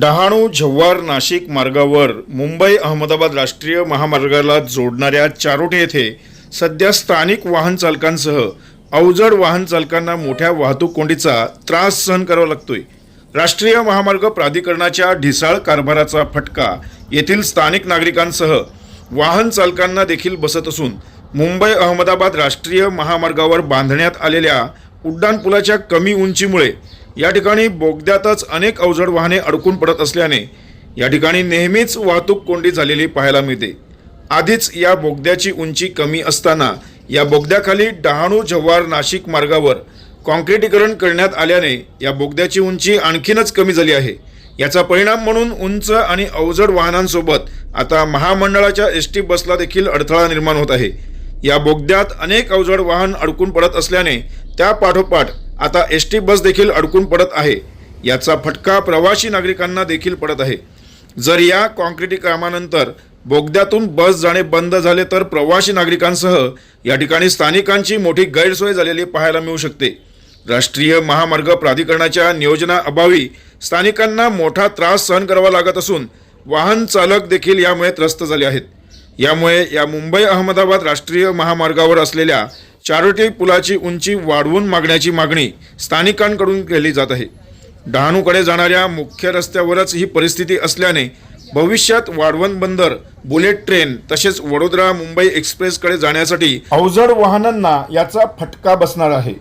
डहाणू जव्हार नाशिक मार्गावर मुंबई अहमदाबाद राष्ट्रीय महामार्गाला जोडणाऱ्या चारोटे येथे सध्या स्थानिक वाहन चालकांसह अवजड वाहन चालकांना मोठ्या वाहतूक कोंडीचा त्रास सहन करावा लागतोय. राष्ट्रीय महामार्ग प्राधिकरणाच्या ढिसाळ कारभाराचा फटका येथील स्थानिक नागरिकांसह वाहन चालकांना देखील बसत असून मुंबई अहमदाबाद राष्ट्रीय महामार्गावर बांधण्यात आलेल्या उड्डाणपुलाच्या कमी उंचीमुळे या ठिकाणी बोगद्यातच अनेक अवजड वाहने अडकून पडत असल्याने या ठिकाणी नेहमीच वाहतूक कोंडी झालेली पाहायला मिळते. आधीच या बोगद्याची उंची कमी असताना या बोगद्याखाली डहाणू जव्हार नाशिक मार्गावर कॉन्क्रिटीकरण करण्यात आल्याने या बोगद्याची उंची आणखीनच कमी झाली आहे. याचा परिणाम म्हणून उंच आणि अवजड वाहनांसोबत आता महामंडळाच्या एस टी बसला देखील अडथळा निर्माण होत आहे. या बोगद्यात अनेक अवजड वाहन अडकून पडत असल्याने त्या पाठोपाठ आता एस टी बस देखील अडकून पडत आहे. याचा फटका प्रवासी नागरिकांना देखील पडत आहे. जर या कॉन्क्रिटी कामानंतर बोगद्यातून बस जाणे बंद झाले तर प्रवासी नागरिकांसह या ठिकाणी स्थानिकांची मोठी गैरसोय झालेली पाहायला मिळू शकते. राष्ट्रीय महामार्ग प्राधिकरणाच्या नियोजनाअभावी स्थानिकांना मोठा त्रास सहन करावा लागत असून वाहन चालक देखील यामुळे त्रस्त झाले आहेत. यामुळे या मुंबई अहमदाबाद राष्ट्रीय महामार्गावर असलेल्या चारोटी पुलाची उंची वाढवून मागण्याची मागणी स्थानिकांकडून केली जात आहे. डहाणूकडे जाणाऱ्या मुख्य रस्त्यावरच ही परिस्थिती असल्याने भविष्यात वाढवण बंदर बुलेट ट्रेन तसेच वडोदरा मुंबई एक्सप्रेसकडे जाण्यासाठी अवजड वाहनांना याचा फटका बसणार आहे.